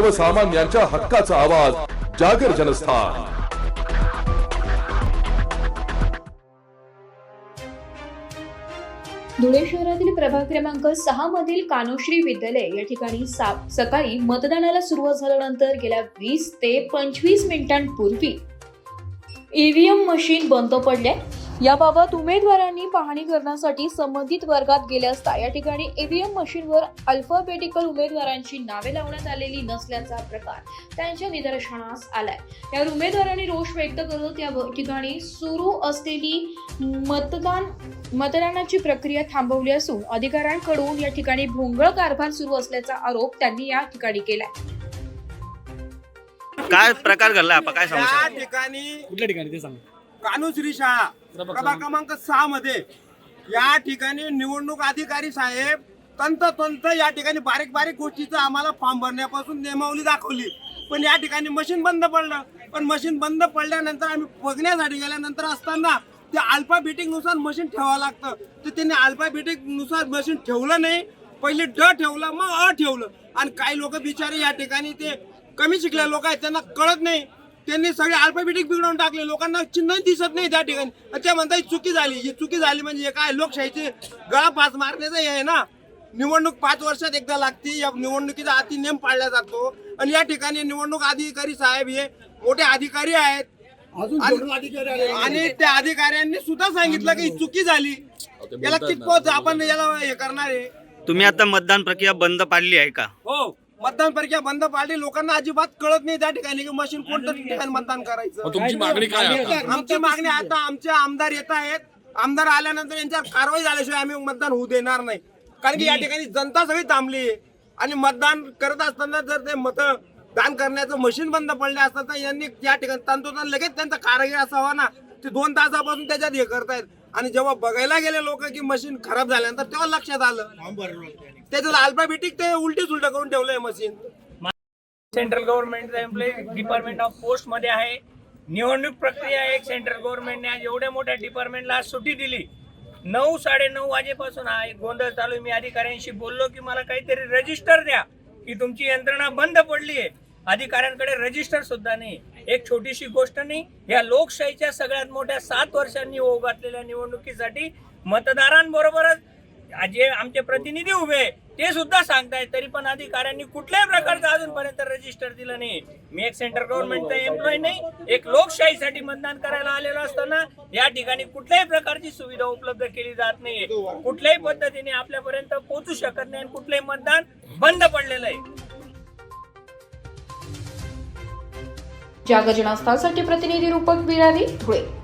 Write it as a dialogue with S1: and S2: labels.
S1: सर्वसामान्यांच्या हक्काचा आवाज जागर जनस्थान.
S2: धुळे शहरातील प्रभाग क्रमांक सहा मधील कानोश्री विद्यालय या ठिकाणी सा- सकाळी मतदानाला सुरुवात झाल्यानंतर गेल्या वीस ते पंचवीस मिनिटांपूर्वी ईव्हीएम मशीन बंद पडले याबाबत उमेदवारांनी पाहणी करण्यासाठी संबंधित वर्गात गेले असता या ठिकाणी ईव्हीएम मशीनवर अल्फाबेटिकल उमेदवारांची नावे लावण्यात आलेली नसल्याचा प्रकार त्यांच्या निदर्शनास आलाय. यावर उमेदवारांनी रोष व्यक्त करत या ठिकाणी सुरू असलेली मतदान मतदानाची प्रक्रिया थांबवली असून अधिकाऱ्यांकडून या ठिकाणी भोंगळ कारभार सुरू असल्याचा आरोप त्यांनी या ठिकाणी केलाय.
S3: काय प्रकार घडला? आपण काय सांगू शकता?
S4: ठिकाणी
S5: कुठल्या ठिकाणी ते सांग.
S4: कानुश्री शाळा प्रभाग क्रमांक सहा मध्ये. या ठिकाणी निवडणूक अधिकारी साहेब तंतोतंत या ठिकाणी बारीक बारीक गोष्टीचं आम्हाला फॉर्म भरण्यापासून नियमावली दाखवली. पण या ठिकाणी मशीन बंद पडलं. पण मशीन बंद पडल्यानंतर आम्ही बघण्यासाठी गेल्यानंतर असताना त्या अल्फाबेटिकनुसार मशीन ठेवावं लागतं. तर त्यांनी अल्फाबेटिकनुसार मशीन ठेवलं नाही. पहिले ड ठेवलं मग अ ठेवलं. आणि काही लोक बिचारे या ठिकाणी ते कमी शिकले लोक आहेत त्यांना कळत नाही. त्यांनी सगळे अल्फाबेटिक बिघडवून टाकले. लोकांना चिन्ह दिसत नाही त्या ठिकाणी. ते म्हणतात चुकी झाली. ही चुकी झाली म्हणजे हे काय लोकशाहीची गळा पास मारण्याचं हे आहे ना? निवडणूक पाच वर्षात एकदा लागते. या निवडणुकीचा अति नियम पाळला जातो. आणि या ठिकाणी निवडणूक अधिकारी साहेब हे मोठे अधिकारी आहेत. आणि आणि त्या अधिकाऱ्यांनी सुद्धा सांगितलं की ही चुकी झाली. याला कितपत आपण याला हे करणार आहे?
S3: तुम्ही आता मतदान प्रक्रिया बंद पाडली आहे का?
S4: हो. मतदान प्रक्रिया बंद पाडली लोकांना अजिबात कळत नाही त्या ठिकाणी की मशीन कोणत्या ठिकाणी मतदान करायचं.
S5: तुमची मागणी काय आहे आता?
S4: आमची मागणी आता आमचे आमदार येत आहेत. आमदार आल्यानंतर यांच्यावर कारवाई झाल्याशिवाय आम्ही मतदान होऊ देणार नाही. कारण की या ठिकाणी जनता सगळी थांबली आहे. आणि मतदान करत असताना जर ते मत दान करण्याचं मशीन बंद पडले असतं तर यांनी या ठिकाणी तंतोतंत लगेच त्यांचा कारागीर असावा ना. ते दोन तासापासून त्याच्यात हे करतायत. आणि जेव्हा बघायला गेले लोक की मशीन खराब झाल्यानंतर तेव्हा लक्षात आलं. त्याच्यात अल्फाबेटिक ते उलटी सुलट करून ठेवलंय मशीन.
S6: सेंट्रल गव्हर्नमेंटचा एम्प्लॉई डिपार्टमेंट ऑफ पोस्टमध्ये आहे. निवडणूक प्रक्रिया एक सेंट्रल गव्हर्नमेंटने आज एवढ्या मोठ्या डिपार्टमेंटला आज सुट्टी दिली. नऊ साडेनऊ वाजेपासून हा एक गोंधळ चालू आहे. मी अधिकाऱ्यांशी बोललो की मला काहीतरी रजिस्टर द्या की तुमची यंत्रणा बंद पडली आहे अधिकाऱ्यांकडे रजिस्टर सुद्धा नाही. एक छोटीशी गोष्ट नाही या लोकशाहीच्या सगळ्यात मोठ्या सात वर्षांनी ओघ घातलेल्या निवडणुकीसाठी मतदारांबरोबरच जे आमचे प्रतिनिधी उभे ते सुद्धा सांगताय तरी पण अधिकाऱ्यांनी कुठल्याही प्रकारचं अजूनपर्यंत रजिस्टर दिलं नाही. मी एक सेंट्रल गव्हर्नमेंटचा एम्प्लॉय नाही एक लोकशाहीसाठी मतदान करायला आलेलो असताना या ठिकाणी कुठल्याही प्रकारची सुविधा उपलब्ध केली जात नाही कुठल्याही पद्धतीने आपल्यापर्यंत पोहोचू शकत नाही आणि कुठलंही मतदान बंद पडलेलं आहे.
S2: जागर जनस्थासाठी प्रतिनिधी रूपक बिरारी धुळे.